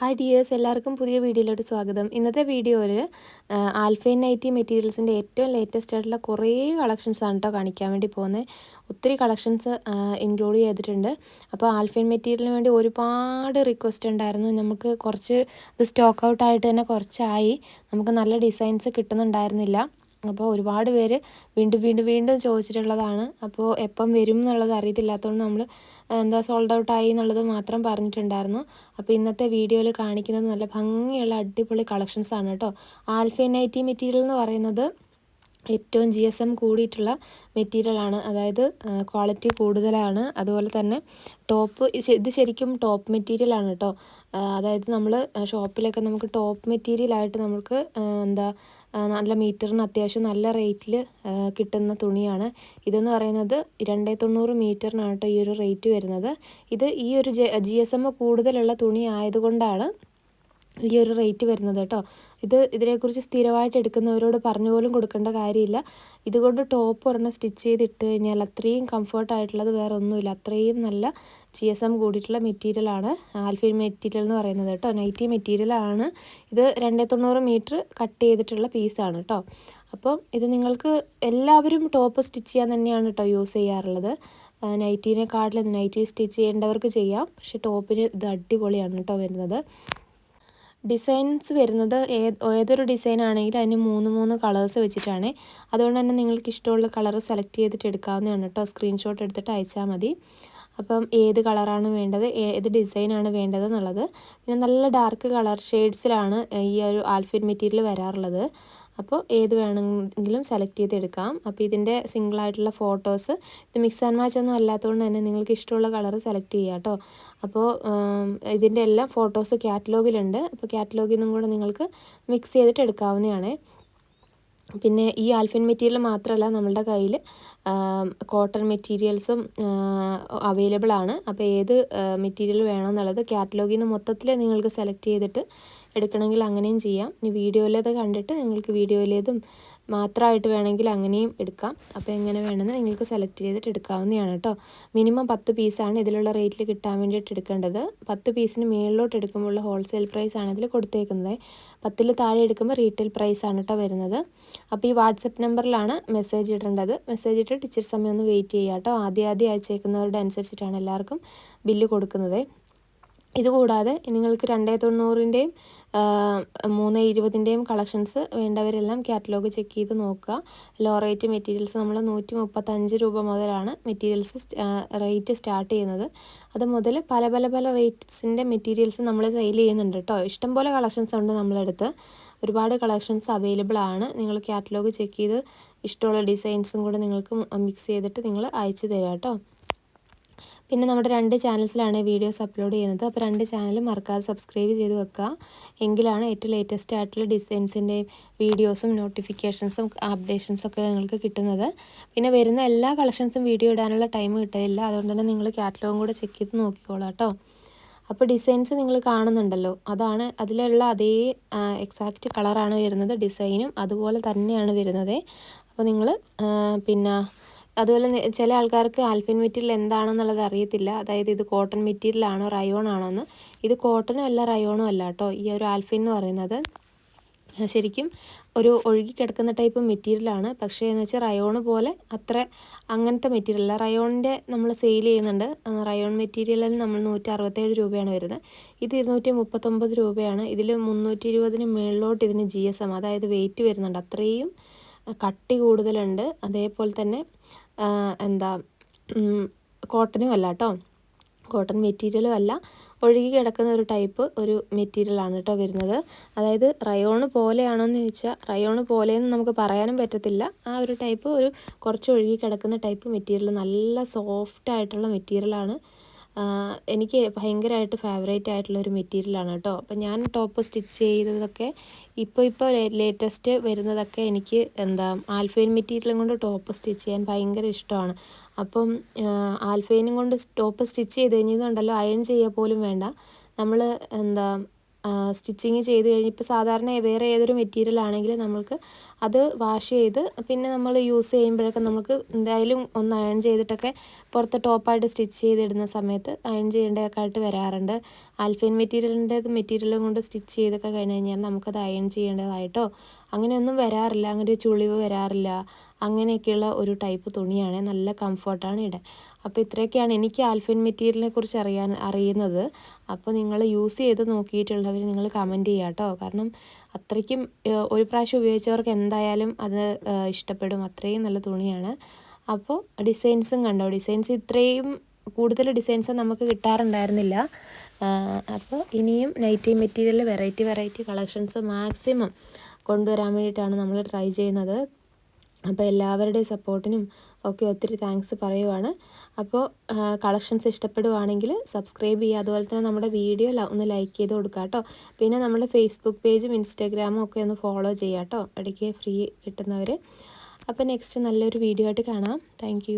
Hi dears എല്ലാവർക്കും പുതിയ വീഡിയോയിലോട്ട് സ്വാഗതം. ഇന്നത്തെ വീഡിയോയിൽ ആൽഫൈൻ നൈറ്റി മെറ്റീരിയൽസിന്റെ ഏറ്റവും ലേറ്റസ്റ്റ് ആയിട്ടുള്ള കുറേ കളക്ഷൻസാണ് കേട്ടോ കാണിക്കാൻ വേണ്ടി പോകുന്നത് ഒത്തിരി കളക്ഷൻസ് ഇൻക്ലൂഡ് ചെയ്തിട്ടുണ്ട്. അപ്പോൾ ആൽഫൈൻ മെറ്റീരിയലിന് വേണ്ടി ഒരുപാട് റിക്വസ്റ്റ് ഉണ്ടായിരുന്നു. നമുക്ക് കുറച്ച് ഇത് സ്റ്റോക്ക് ഔട്ട് ആയിട്ട് തന്നെ കുറച്ചായി. നമുക്ക് നല്ല ഡിസൈൻസ് കിട്ടുന്നുണ്ടായിരുന്നില്ല. അപ്പോൾ ഒരുപാട് പേര് വീണ്ടും വീണ്ടും വീണ്ടും ചോദിച്ചിട്ടുള്ളതാണ്. അപ്പോൾ എപ്പം വരും എന്നുള്ളത് അറിയത്തില്ലാത്തതുകൊണ്ട് നമ്മൾ എന്താ സോൾഡ് ഔട്ട് ആയി എന്നുള്ളത് മാത്രം പറഞ്ഞിട്ടുണ്ടായിരുന്നു. അപ്പോൾ ഇന്നത്തെ വീഡിയോയിൽ കാണിക്കുന്നത് നല്ല ഭംഗിയുള്ള അടിപൊളി കളക്ഷൻസ് ആണ് കേട്ടോ. ആൽഫൈനൈറ്റി മെറ്റീരിയൽ എന്ന് പറയുന്നത് ഏറ്റവും ജി എസ് എം കൂടിയിട്ടുള്ള മെറ്റീരിയലാണ് അതായത് ക്വാളിറ്റി കൂടുതലാണ്. അതുപോലെ തന്നെ ടോപ്പ് ഇത് ശരിക്കും ടോപ്പ് മെറ്റീരിയലാണ് കേട്ടോ. അതായത് നമ്മൾ ഷോപ്പിലൊക്കെ നമുക്ക് ടോപ്പ് മെറ്റീരിയലായിട്ട് നമുക്ക് എന്താ നല്ല മീറ്ററിന് അത്യാവശ്യം നല്ല റേറ്റിൽ കിട്ടുന്ന തുണിയാണ്. ഇതെന്ന് പറയുന്നത് രണ്ടേ തൊണ്ണൂറ് മീറ്ററിനാണ് കേട്ടോ ഈ ഒരു റേറ്റ് വരുന്നത്. ഇത് ഈ ഒരു ജി എസ് എം കൂടുതലുള്ള തുണി ആയതുകൊണ്ടാണ് ഈ ഒരു റേറ്റ് വരുന്നത് കേട്ടോ. ഇത് ഇതിനെക്കുറിച്ച് സ്ഥിരമായിട്ട് എടുക്കുന്നവരോട് പറഞ്ഞു പോലും കൊടുക്കേണ്ട കാര്യമില്ല. ഇതുകൊണ്ട് ടോപ്പ് ഒരെണ്ണം സ്റ്റിച്ച് ചെയ്തിട്ട് കഴിഞ്ഞാൽ അത്രയും കംഫർട്ടായിട്ടുള്ളത് വേറെ ഒന്നുമില്ല അത്രയും നല്ല ജി എസ് എം കൂടിയിട്ടുള്ള മെറ്റീരിയലാണ് ആൽഫിൻ മെറ്റീരിയൽ എന്ന് പറയുന്നത് കേട്ടോ. നൈറ്റി മെറ്റീരിയലാണ് ഇത് രണ്ടേ തൊണ്ണൂറ് മീറ്റർ കട്ട് ചെയ്തിട്ടുള്ള പീസാണ് കേട്ടോ. അപ്പം ഇത് നിങ്ങൾക്ക് എല്ലാവരും ടോപ്പ് സ്റ്റിച്ച് ചെയ്യാൻ തന്നെയാണ് കേട്ടോ യൂസ് ചെയ്യാറുള്ളത്. നൈറ്റീനെക്കാട്ടിലും നൈറ്റി സ്റ്റിച്ച് ചെയ്യേണ്ടവർക്ക് ചെയ്യാം. പക്ഷെ ടോപ്പിന് ഇത് അടിപൊളിയാണ് കേട്ടോ വരുന്നത്. ഡിസൈൻസ് വരുന്നത് ഏതൊരു ഡിസൈൻ ആണെങ്കിലും അതിന് മൂന്ന് മൂന്ന് കളേഴ്സ് വെച്ചിട്ടാണ്. അതുകൊണ്ട് തന്നെ നിങ്ങൾക്ക് ഇഷ്ടമുള്ള കളർ സെലക്ട് ചെയ്തിട്ട് എടുക്കാവുന്നതാണ് കേട്ടോ. സ്ക്രീൻഷോട്ട് എടുത്തിട്ട് അയച്ചാൽ മതി. അപ്പം ഏത് കളറാണ് വേണ്ടത്? ഏത് ഡിസൈനാണ് വേണ്ടത് എന്നുള്ളത്. പിന്നെ നല്ല ഡാർക്ക് കളർ ഷെയ്ഡ്സിലാണ് ഈ ഒരു ആൽഫിൻ മെറ്റീരിയൽ വരാറുള്ളത്. അപ്പോൾ ഏത് വേണമെങ്കിലും സെലക്ട് ചെയ്തെടുക്കാം. അപ്പോൾ ഇതിന്റെ സിംഗിളായിട്ടുള്ള ഫോട്ടോസ് ഇത് മിക്സ് ആൻഡ് മാച്ച് ഒന്നും അല്ലാത്തതുകൊണ്ട് തന്നെ നിങ്ങൾക്ക് ഇഷ്ടമുള്ള കളർ സെലക്ട് ചെയ്യാം കേട്ടോ. അപ്പോൾ ഇതിന്റെ എല്ലാം ഫോട്ടോസ് കാറ്റലോഗിലുണ്ട് അപ്പോൾ കാറ്റലോഗിൽ നിന്നും കൂടെ നിങ്ങൾക്ക് മിക്സ് ചെയ്തിട്ട് എടുക്കാവുന്നതാണ്. പിന്നെ ഈ ആൽഫിൻ മെറ്റീരിയൽ മാത്രമല്ല നമ്മളുടെ കയ്യിൽ കോട്ടൺ മെറ്റീരിയൽസും അവൈലബിൾ ആണ്. അപ്പോൾ ഏത് മെറ്റീരിയൽ വേണമെന്നുള്ളത് കാറ്റലോഗിൽ നിന്ന് മൊത്തത്തിൽ നിങ്ങൾക്ക് സെലക്ട് ചെയ്തിട്ട് എടുക്കണമെങ്കിൽ അങ്ങനെയും ചെയ്യാം. ഇനി വീഡിയോയിലേത് കണ്ടിട്ട് നിങ്ങൾക്ക് വീഡിയോയിലേതും മാത്രമായിട്ട് വേണമെങ്കിൽ അങ്ങനെയും എടുക്കാം. അപ്പോൾ എങ്ങനെ വേണമെന്ന് നിങ്ങൾക്ക് സെലക്ട് ചെയ്തിട്ട് എടുക്കാവുന്നതാണ് കേട്ടോ. മിനിമം പത്ത് പീസാണ് ഇതിലുള്ള റേറ്റിൽ കിട്ടാൻ വേണ്ടിയിട്ട് എടുക്കേണ്ടത്. പത്ത് പീസിന് മേളിലോട്ട് എടുക്കുമ്പോൾ ഹോൾസെയിൽ പ്രൈസ് ആണ് ഇതിൽ കൊടുത്തേക്കുന്നത്. പത്തിൽ താഴെ എടുക്കുമ്പോൾ റീറ്റെയിൽ പ്രൈസ് ആണ് കേട്ടോ വരുന്നത്. അപ്പോൾ ഈ വാട്സപ്പ് നമ്പറിലാണ് മെസ്സേജ് ഇടേണ്ടത്. മെസ്സേജ് ഇട്ട് ടീച്ചർ സമയം ഒന്ന് വെയിറ്റ് ചെയ്യാം കേട്ടോ ആദ്യം ആദ്യം അയച്ചേക്കുന്നവരുടെ അനുസരിച്ചിട്ടാണ് എല്ലാവർക്കും ബില്ല് കൊടുക്കുന്നത്. ഇതുകൂടാതെ നിങ്ങൾക്ക് രണ്ടേ തൊണ്ണൂറിന്റെയും മൂന്ന് ഇരുപതിന്റെയും കളക്ഷൻസ് വേണ്ടവരെല്ലാം കാറ്റലോഗ് ചെക്ക് ചെയ്ത് നോക്കുക. ലോ റേറ്റ് മെറ്റീരിയൽസ് നമ്മൾ നൂറ്റി മുപ്പത്തഞ്ച് രൂപ മുതലാണ് മെറ്റീരിയൽസ് റേറ്റ് സ്റ്റാർട്ട് ചെയ്യുന്നത്. അത് മുതൽ പല പല പല റേറ്റ്സിന്റെ മെറ്റീരിയൽസ് നമ്മൾ സെയിൽ ചെയ്യുന്നുണ്ട് കേട്ടോ. ഇഷ്ടംപോലെ കളക്ഷൻസ് ഉണ്ട് നമ്മളെടുത്ത്. ഒരുപാട് കളക്ഷൻസ് അവൈലബിൾ ആണ് നിങ്ങൾ കാറ്റലോഗ് ചെക്ക് ചെയ്ത് ഇഷ്ടമുള്ള ഡിസൈൻസും കൂടെ നിങ്ങൾക്ക് മിക്സ് ചെയ്തിട്ട് നിങ്ങൾ അയച്ചു തരാം കേട്ടോ. പിന്നെ നമ്മുടെ രണ്ട് ചാനൽസിലാണ് വീഡിയോസ് അപ്ലോഡ് ചെയ്യുന്നത്. അപ്പോൾ രണ്ട് ചാനലും മറക്കാതെ സബ്സ്ക്രൈബ് ചെയ്ത് വെക്കുക. എങ്കിലാണ് ഏറ്റവും ലേറ്റസ്റ്റ് ആയിട്ടുള്ള ഡിസൈൻസിന്റെയും വീഡിയോസും നോട്ടിഫിക്കേഷൻസും അപ്ഡേഷൻസും ഒക്കെ നിങ്ങൾക്ക് കിട്ടുന്നത്. പിന്നെ വരുന്ന എല്ലാ കളക്ഷൻസും വീഡിയോ ഇടാനുള്ള ടൈം കിട്ടില്ല അതുകൊണ്ട് തന്നെ നിങ്ങൾ കാറ്റലോഗും കൂടെ ചെക്ക് ചെയ്ത് നോക്കിക്കോളാം കേട്ടോ. അപ്പോൾ ഡിസൈൻസ് നിങ്ങൾ കാണുന്നുണ്ടല്ലോ. അതാണ് അതിലുള്ള അതേ എക്സാക്റ്റ് കളറാണ് വരുന്നത്. ഡിസൈനും അതുപോലെ തന്നെയാണ് വരുന്നത്. അപ്പോൾ നിങ്ങൾ പിന്നെ അതുപോലെ ചില ആൾക്കാർക്ക് ആൽഫിൻ മെറ്റീരിയൽ എന്താണെന്നുള്ളത് അറിയത്തില്ല. അതായത് ഇത് കോട്ടൺ മെറ്റീരിയൽ ആണോ റയോൺ ആണോ എന്ന് ഇത് കോട്ടണും അല്ല റയോണും അല്ല കേട്ടോ. ഈ ഒരു ആൽഫിൻ എന്ന് പറയുന്നത്. ശരിക്കും ഒരു ഒഴുകി കിടക്കുന്ന ടൈപ്പ് മെറ്റീരിയലാണ് പക്ഷേ എന്ന് വെച്ചാൽ റയോണ് പോലെ അത്ര അങ്ങനത്തെ മെറ്റീരിയൽ അല്ല. റയോണിന്റെ നമ്മൾ സെയിൽ ചെയ്യുന്നുണ്ട്. റയോൺ മെറ്റീരിയലിൽ നമ്മൾ നൂറ്റി അറുപത്തേഴ് രൂപയാണ് വരുന്നത്. ഇത് ഇരുന്നൂറ്റി മുപ്പത്തൊമ്പത് രൂപയാണ്. ഇതിൽ മുന്നൂറ്റി ഇരുപതിന് മേളിലോട്ട് ഇതിന് ജി എസ് എം അതായത് വെയിറ്റ് വരുന്നുണ്ട്. അത്രയും കട്ടി കൂടുതലുണ്ട്. അതേപോലെ തന്നെ എന്താ കോട്ടനും അല്ല കേട്ടോ കോട്ടൺ മെറ്റീരിയലും അല്ല. ഒഴുകി കിടക്കുന്ന ഒരു ടൈപ്പ് ഒരു മെറ്റീരിയലാണ് കേട്ടോ വരുന്നത്. അതായത് റയോണ് പോലെയാണോ എന്ന് ചോദിച്ചാൽ റയോണ് പോലെയെന്ന് നമുക്ക് പറയാനും പറ്റത്തില്ല. ആ ഒരു ടൈപ്പ് ഒരു കുറച്ച് ഒഴുകി കിടക്കുന്ന ടൈപ്പ് മെറ്റീരിയൽ. നല്ല സോഫ്റ്റ് ആയിട്ടുള്ള മെറ്റീരിയലാണ് എനിക്ക് ഭയങ്കരമായിട്ട് ഫേവറേറ്റ് ആയിട്ടുള്ള ഒരു മെറ്റീരിയലാണ് കേട്ടോ അപ്പം ഞാൻ ടോപ്പ് സ്റ്റിച്ച് ചെയ്തതൊക്കെ ഇപ്പോൾ ഇപ്പോൾ ലേറ്റസ്റ്റ് വരുന്നതൊക്കെ എനിക്ക് എന്താ ആൽഫൈൻ മെറ്റീരിയലും കൊണ്ട് ടോപ്പ് സ്റ്റിച്ച് ചെയ്യാൻ ഭയങ്കര ഇഷ്ടമാണ്. അപ്പം ആൽഫൈനും കൊണ്ട് ടോപ്പ് സ്റ്റിച്ച് ചെയ്ത് കഴിഞ്ഞെന്നുണ്ടല്ലോ അയൺ ചെയ്യുക പോലും വേണ്ട. നമ്മൾ എന്താ സ്റ്റിച്ചിങ് ചെയ്ത് കഴിഞ്ഞ് ഇപ്പോൾ സാധാരണ വേറെ ഏതൊരു മെറ്റീരിയൽ ആണെങ്കിലും നമ്മൾക്ക് അത് വാഷ് ചെയ്ത് പിന്നെ നമ്മൾ യൂസ് ചെയ്യുമ്പോഴൊക്കെ നമുക്ക് എന്തായാലും ഒന്ന് അയൺ ചെയ്തിട്ടൊക്കെ പുറത്ത് ടോപ്പായിട്ട് സ്റ്റിച്ച് ചെയ്തിടുന്ന സമയത്ത് അയൺ ചെയ്യേണ്ടതൊക്കെ ആയിട്ട് വരാറുണ്ട്. ആൽഫൈൻ മെറ്റീരിയലിന്റെ മെറ്റീരിയലും കൊണ്ട് സ്റ്റിച്ച് ചെയ്തൊക്കെ കഴിഞ്ഞ് കഴിഞ്ഞാൽ നമുക്കത് അയൺ ചെയ്യേണ്ടതായിട്ടോ? അങ്ങനെയൊന്നും വരാറില്ല. അങ്ങനെ ഒരു ചുളിവ് വരാറില്ല. അങ്ങനെയൊക്കെയുള്ള ഒരു ടൈപ്പ് തുണിയാണ്. നല്ല കംഫർട്ടാണ് ഇടാൻ അപ്പോൾ ഇത്രയൊക്കെയാണ് എനിക്ക് ആൽഫിൻ മെറ്റീരിയലിനെ കുറിച്ച് അറിയാൻ അറിയുന്നത്. അപ്പോൾ നിങ്ങൾ യൂസ് ചെയ്ത് നോക്കിയിട്ടുള്ളവർ നിങ്ങൾ കമന്റ് ചെയ്യുക കേട്ടോ കാരണം അത്രയ്ക്കും ഒരു പ്രാവശ്യം ഉപയോഗിച്ചവർക്ക് എന്തായാലും അത് ഇഷ്ടപ്പെടും. അത്രയും നല്ല തുണിയാണ്. അപ്പോൾ ഡിസൈൻസും കണ്ടോ? ഡിസൈൻസ് ഇത്രയും കൂടുതൽ ഡിസൈൻസ് നമുക്ക് കിട്ടാറുണ്ടായിരുന്നില്ല. അപ്പോൾ ഇനിയും nighty material variety variety collections maximum കൊണ്ടുവരാൻ വേണ്ടിയിട്ടാണ് നമ്മൾ ട്രൈ ചെയ്യുന്നത്. അപ്പോൾ എല്ലാവരുടെയും സപ്പോർട്ടിനും ഒക്കെ ഒത്തിരി താങ്ക്സ് പറയുവാണ്. അപ്പോൾ കളക്ഷൻസ് ഇഷ്ടപ്പെടുവാണെങ്കിൽ സബ്സ്ക്രൈബ് ചെയ്യുക. അതുപോലെ തന്നെ നമ്മുടെ വീഡിയോ ഒന്ന് ലൈക്ക് ചെയ്ത് കൊടുക്കുക കേട്ടോ. പിന്നെ നമ്മുടെ ഫേസ്ബുക്ക് പേജും ഇൻസ്റ്റാഗ്രാമും ഒക്കെ ഒന്ന് ഫോളോ ചെയ്യുക കേട്ടോ. ഇടയ്ക്ക് ഫ്രീ കിട്ടുന്നവർ. അപ്പോൾ നെക്സ്റ്റ് നല്ലൊരു വീഡിയോ ആയിട്ട് കാണാം. താങ്ക്